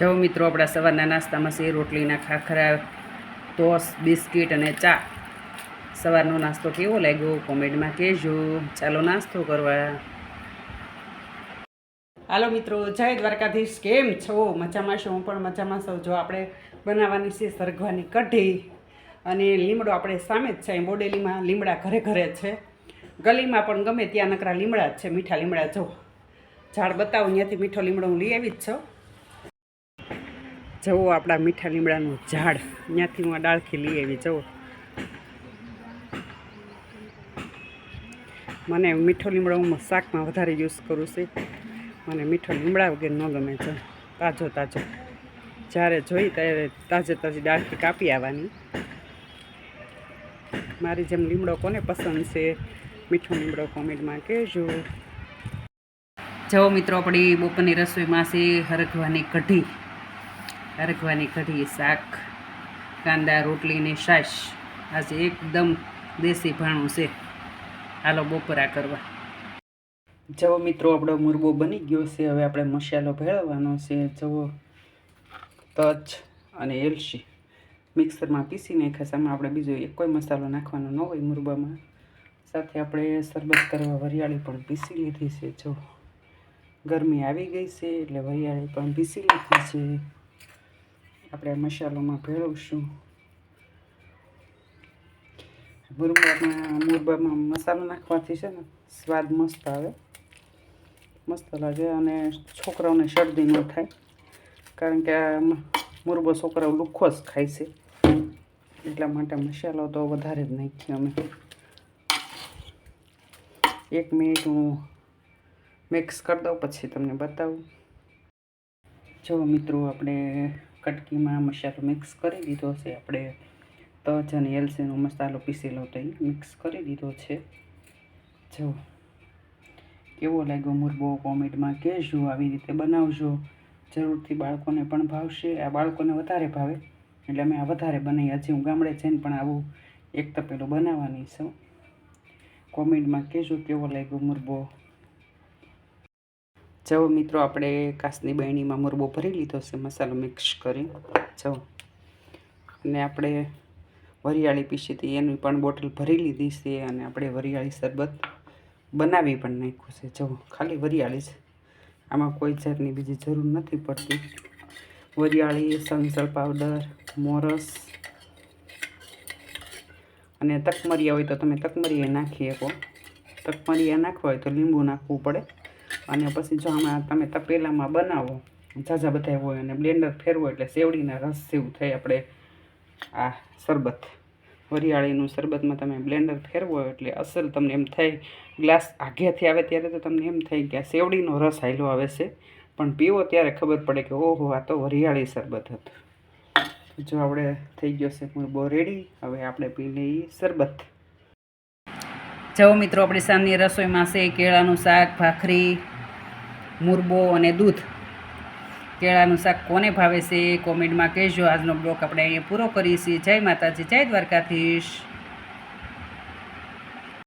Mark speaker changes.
Speaker 1: જો મિત્રો, આપણા સવારના નાસ્તામાં છે રોટલીના ખાખરા, ટોસ, બિસ્કિટ અને ચા. સવારનો નાસ્તો કેવો લાગ્યો? કોમેન્ટમાં કહેજો. ચાલો નાસ્તો કરવા. હાલો મિત્રો, જય દ્વારકાધીશ. કેમ છો? મજામાં છો? હું પણ મજામાં છું. જો આપણે બનાવવાની છે સરગવાની કઢી અને લીમડો આપણે સામે જ છે. બોડેલીમાં લીમડા ઘરે ઘરે છે. ગલીમાં પણ ગમે ત્યાં નકરા લીમડા જ છે. મીઠા લીમડા જો. ઝાડ બતાવું, ત્યાંથી મીઠો લીમડો હું લઈ આવી જ છું. જવો આપણા મીઠા લીમડાનું ઝાડ. ત્યાંથી હું આ ડાળખી લઈ આવી, જવો. મને મીઠો લીમડો હું શાકમાં વધારે યુઝ કરું છું. મને મીઠો લીમડા વગર ન ગમે છે. તાજો તાજો. જ્યારે જોઈ ત્યારે તાજે તાજી ડાળખી કાપી આવવાની. મારી જેમ લીમડો કોને પસંદ છે, મીઠો લીમડો કોમેન્ટમાં કહેજો. જવો મિત્રો, આપણી બપોરની રસોઈમાં છે હરગવાની કઢી. હરગવાની કઢી, શાક, કાંદા રોટલીની છાશ. આજે એકદમ દેશી ભાણું છે. હાલો બપોરા કરવા. જવો મિત્રો, આપણો મુરબો બની ગયો છે. હવે આપણે મસાલો ભેળવવાનો છે. જવો. તજ અને એલચી મિક્સરમાં પીસીને ખાસામાં આપણે બીજો એક કોઈ મસાલો નાખવાનો ન હોય મુરબામાં. સાથે આપણે શરબત કરવા વરિયાળી પણ પીસી લીધી છે. જો ગરમી આવી ગઈ છે, એટલે વરિયાળી પણ પીસી લીધી છે. આપણે આ મસાલોમાં ભેળવશું. મુરબામાં મુરબામાં મસાલો નાખવાથી છે ને સ્વાદ મસ્ત આવે. મસ્ત લાગે અને છોકરાઓને શરદી ન થાય. કારણ કે આ મુરબો છોકરાઓ લુખ્ખો જ ખાય છે. એટલા માટે મસાલો તો વધારે જ નાખીએ અમે. એક મિનિટ હું મિક્સ કરી દઉં, પછી તમને બતાવું. જો મિત્રો, આપણે કટકીમાં મસાલો મિક્સ કરી દીધો છે. આપણે તજ અને એલસીનો મસાલો પીસેલો તો મિક્સ કરી દીધો છે. જો, કેવો લાગ્યો મુરબો કોમેન્ટમાં કહેજો, આવી રીતે બનાવજો. જરૂરથી બાળકોને પણ ભાવશે. આ બાળકોને વધારે ભાવે. એટલે અમે આ વધારે બનાવી હજી હું ગામડે જઈને પણ આવું એક તપેલું બનાવવાની છું. કોમેન્ટમાં કહેજો કેવો લાગ્યો મુરબો જવો મિત્રો, આપણે કાસની બહેણીમાં મુરબો ભરી લીધો છે, મસાલો મિક્સ કરી. જવો અને આપણે વરિયાળી પીસી હતી, એની પણ બોટલ ભરી લીધી છે અને આપણે વરિયાળી શરબત બનાવી પણ નાખ્યું છે. જવો ખાલી વરિયાળી છે આમાં કોઈ જાતની બીજી જરૂર નથી પડતી. વરિયાળી સંસળ પાવડર, મોરસ અને તકમરિયા હોય તો તમે તકમરિયા નાખી શકો. તકમરિયા નાખવા હોય તો લીંબુ નાખવું પડે. અને પછી જો આમાં તમે તપેલામાં બનાવો, ઝાઝા બધા હોય અને બ્લેન્ડર ફેરવો એટલે સેવડીના રસ જેવું થાય આપણે આ શરબત. વરિયાળીનું શરબતમાં તમે બ્લેન્ડર ફેરવો એટલે અસલ તમને એમ થાય, ગ્લાસ આઘેથી આવે ત્યારે તો તમને એમ થાય કે આ સેવડીનો રસ હાયલો આવે છે. પણ પીવો ત્યારે ખબર પડે કે ઓહો, આ તો વરિયાળી શરબત હતું. જો આપણે થઈ ગયો છે મુરબો રેડી હવે આપણે પી લઈએ શરબત. જવો મિત્રો, આપણી સાંજની રસોઈમાં છે કેળાનું શાક, ભાખરી મુરબો અને દૂધ. કેળાનું શાક કોને ભાવે છે? કોમેન્ટમાં કહેજો. આજનો બ્લોગ આપણે અહીંયા પૂરો કરીએ જય માતાજી. જય દ્વારકાધીશ.